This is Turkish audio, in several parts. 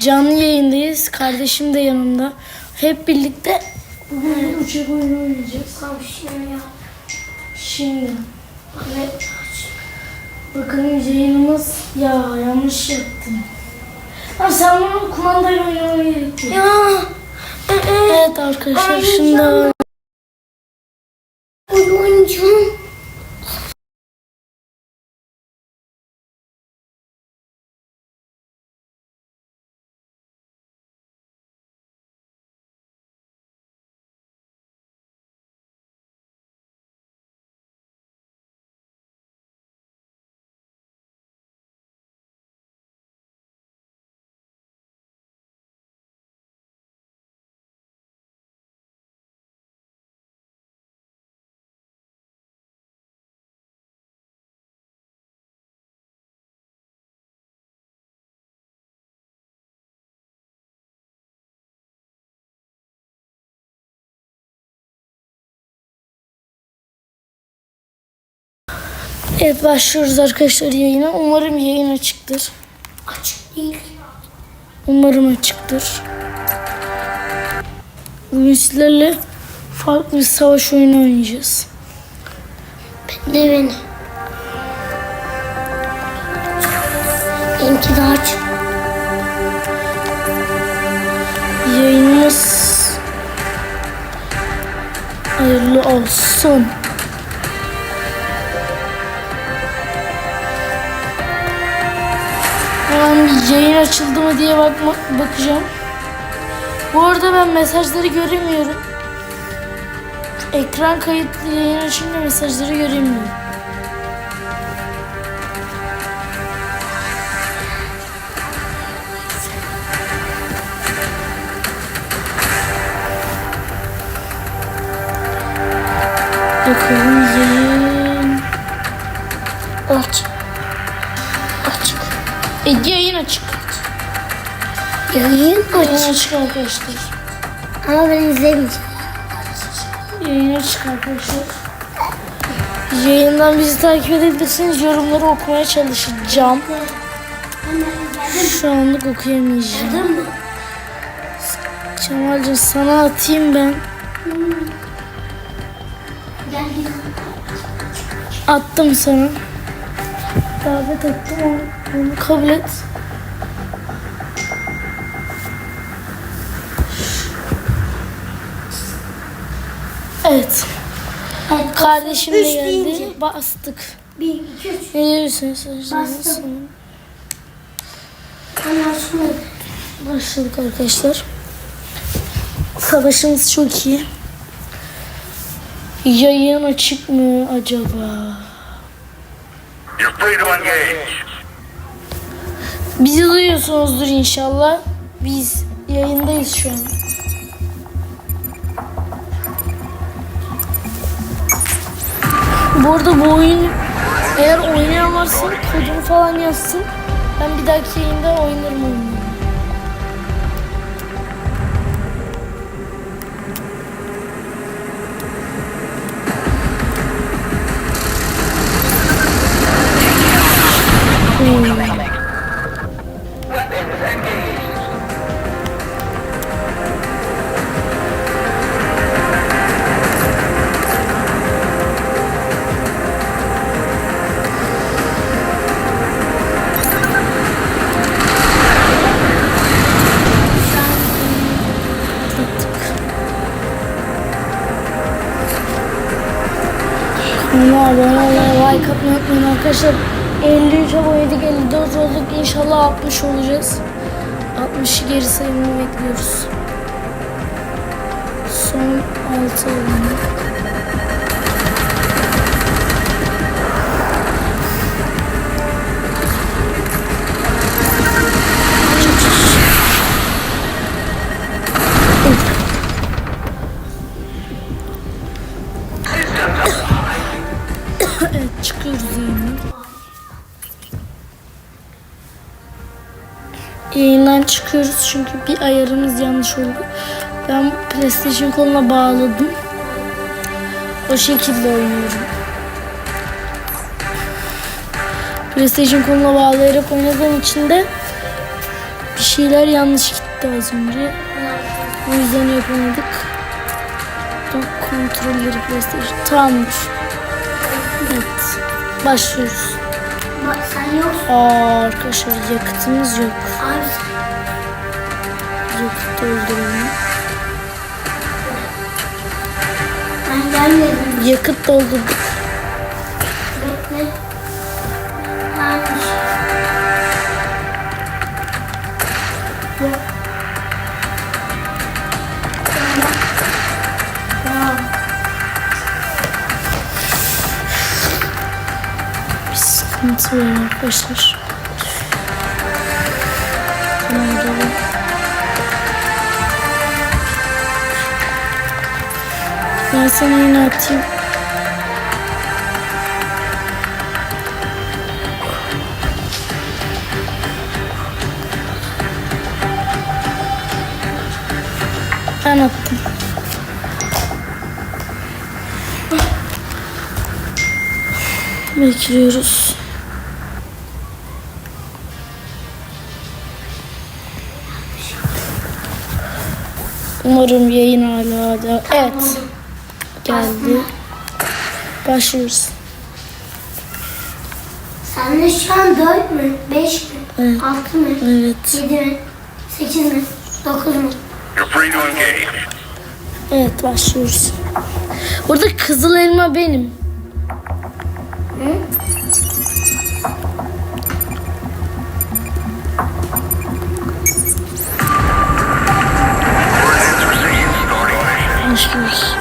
Canlı yayındayız. Kardeşim de yanımda. Hep birlikte bugün uçak oyunu oynayacağız. Tavşan ya. Şimdi Evet. bakalım yayınımız ya yanlış yaptım. Abi sen bunu kumandayla oynamayı gerekiyor. Ya. Ee, Evet arkadaşlar şimdi Evet başlıyoruz arkadaşlar yayına. Umarım yayın açıktır. Açık değil. Umarım açıktır. Bugün sizlerle farklı bir savaş oyunu oynayacağız. Ne beni? Benimki daha açık. Yayınımız hayırlı olsun. Bir yayın açıldı mı diye bakma, bakacağım. Bu arada ben mesajları göremiyorum. Ekran kayıtlı yayın açınca mesajları göremiyorum. Bakalım yayın. Aç. E, yayın açık. Yayın Yayın açık. açık arkadaşlar. Ama ben izlemeyeceğim. Yayın açık arkadaşlar. Yayından bizi takip edebilirsiniz. Yorumları okumaya çalışacağım. Şu anlık okuyamayacağım. Cemal'cim sana atayım ben. Attım sana. Davet ettim onu, kabul et. Evet. Evet. Kardeşim de geldi. deyince. Bastık. Bir, iki, üç. Ne diyorsunuz? Bastım. Başladık arkadaşlar. Savaşımız çok iyi. Yayın açık mı acaba? You're free to engage. Bizi duyuyorsunuzdur inşallah. Biz yayındayız şu an. Bu arada bu oyun eğer oynayan kodunu falan yazsın. Ben bir dahaki yayında oynarım oyunu. Arkadaşlar. 53 abonedik, 54 olduk. İnşallah 60 olacağız. 60'ı geri sayımını bekliyoruz. Son 6 abone. Evet çıkıyoruz yayından. Yayından çıkıyoruz çünkü bir ayarımız yanlış oldu. Ben PlayStation koluna bağladım. O şekilde oynuyorum. PlayStation koluna bağlayarak oynadığım için de Bir şeyler yanlış gitti az önce. O yüzden yapamadık. Kontrolleri PlayStation. Tamamdır. Evet. Başlıyoruz. Bak sen yoksun. Aa arkadaşlar yakıtımız yok. Abi Yakıt dolduralım. ben gelmedim. Yakıt doldurduk. Bekle. Yanlış. Yok. Var arkadaşlar. Nerede bu? Ben sana yine atayım. Ben attım. Bekliyoruz. Umarım yayın hala da. Evet. Geldi. Başlıyoruz. Sende şu an 4 mü? 5 mi? Evet. 6 mı? Evet. 7 mi? 8 mi? 9 mu? Evet başlıyoruz. Burada kızıl elma benim. Coordinates Başlıyoruz.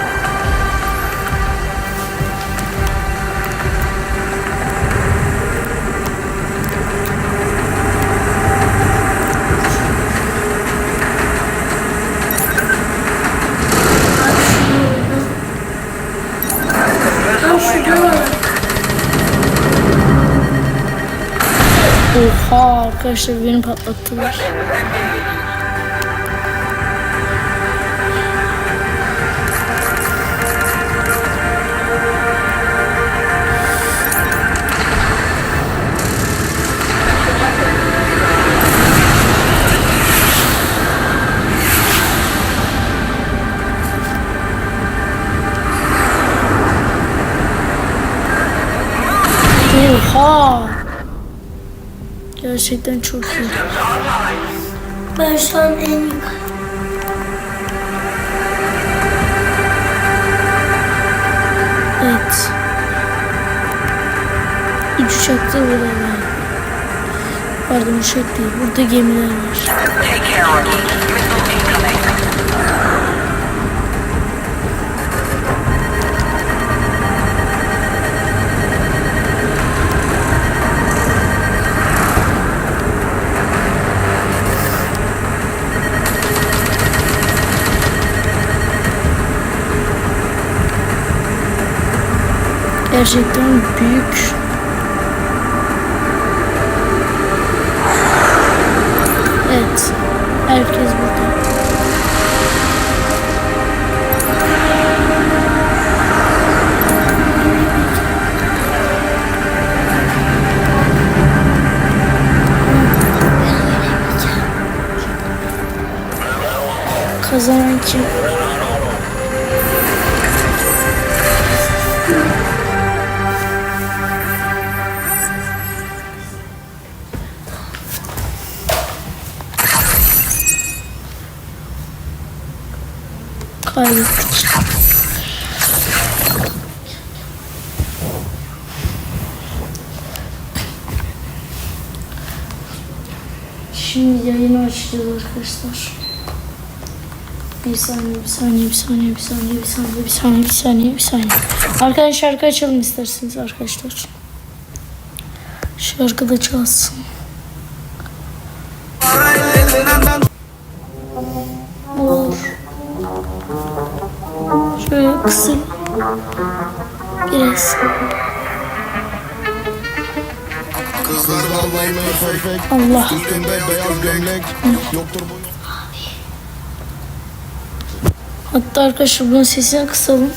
Oha arkadaşlar beni patlattılar. Oha! Gerçekten çok iyi. Ben şu an en yukarı. Evet. Üç uçak da burada var. Pardon uçak değil. Burada gemiler var. Gerçekten büyük. Evet. Herkes burada. Kazanan kim? Açacağız arkadaşlar. Bir saniye, bir saniye, bir saniye, bir saniye, bir saniye, bir saniye, bir saniye, bir saniye. Arkadaşlar şarkı açalım isterseniz arkadaşlar. Şarkı da çalsın. Olur. Şöyle kısın. Biraz. Allah. Hatta arkadaşlar bunun sesini kısalım.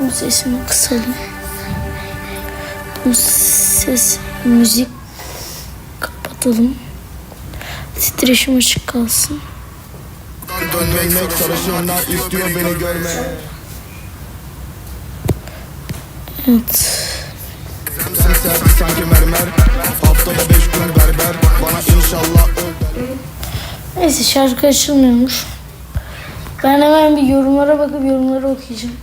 Bu sesini kısalım. Bu ses müzik kapatalım. Titreşim açık kalsın. Dönmek sarışınlar istiyor beni görme Evet. Sanki mermer Haftada beş gün berber Bana inşallah Neyse şarkı açılmıyormuş. Ben hemen bir yorumlara bakıp yorumları okuyacağım.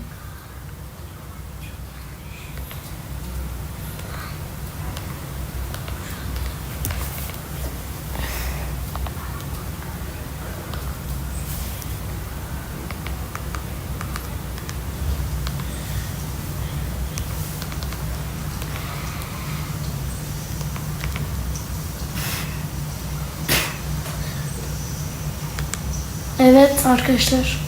Evet arkadaşlar.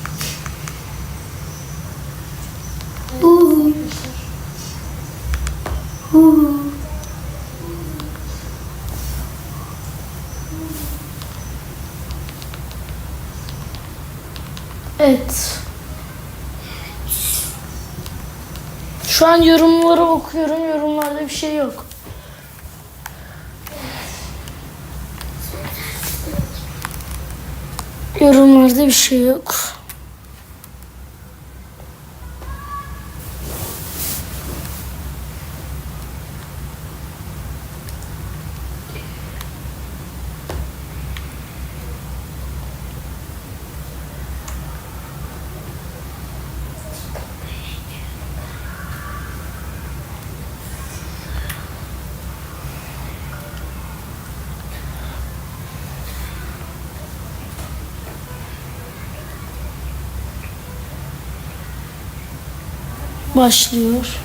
Uhu. Uhu. Evet. Şu an yorumları okuyorum. Yorumlarda bir şey yok. Yorumlarda bir şey yok. Başlıyor.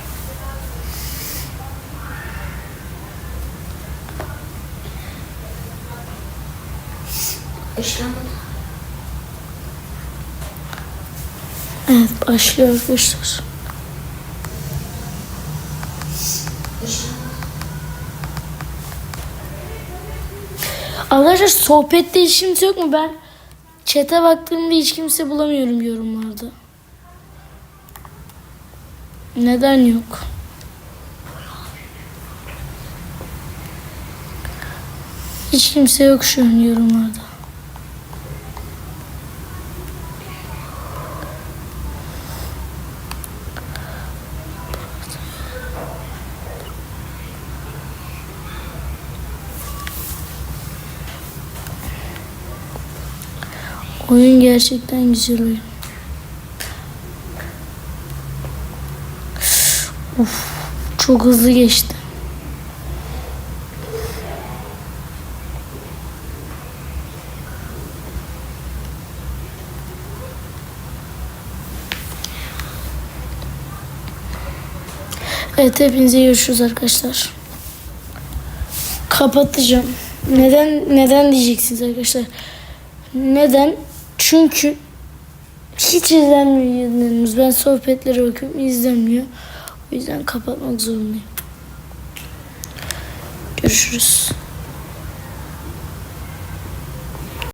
Evet başlıyor arkadaşlar. Arkadaşlar sohbette hiç kimse yok mu? Ben chat'e baktığımda hiç kimse bulamıyorum yorumlarda. Neden yok? Hiç kimse yok şu an yorumlarda. Oyun gerçekten güzel oyun. Uf, çok hızlı geçti. Evet hepinize görüşürüz arkadaşlar. Kapatacağım. Neden neden diyeceksiniz arkadaşlar? Neden? Çünkü hiç izlenmiyor yayınlarımız. Ben sohbetlere bakıyorum izlenmiyor. O yüzden kapatmak zorundayım. Görüşürüz.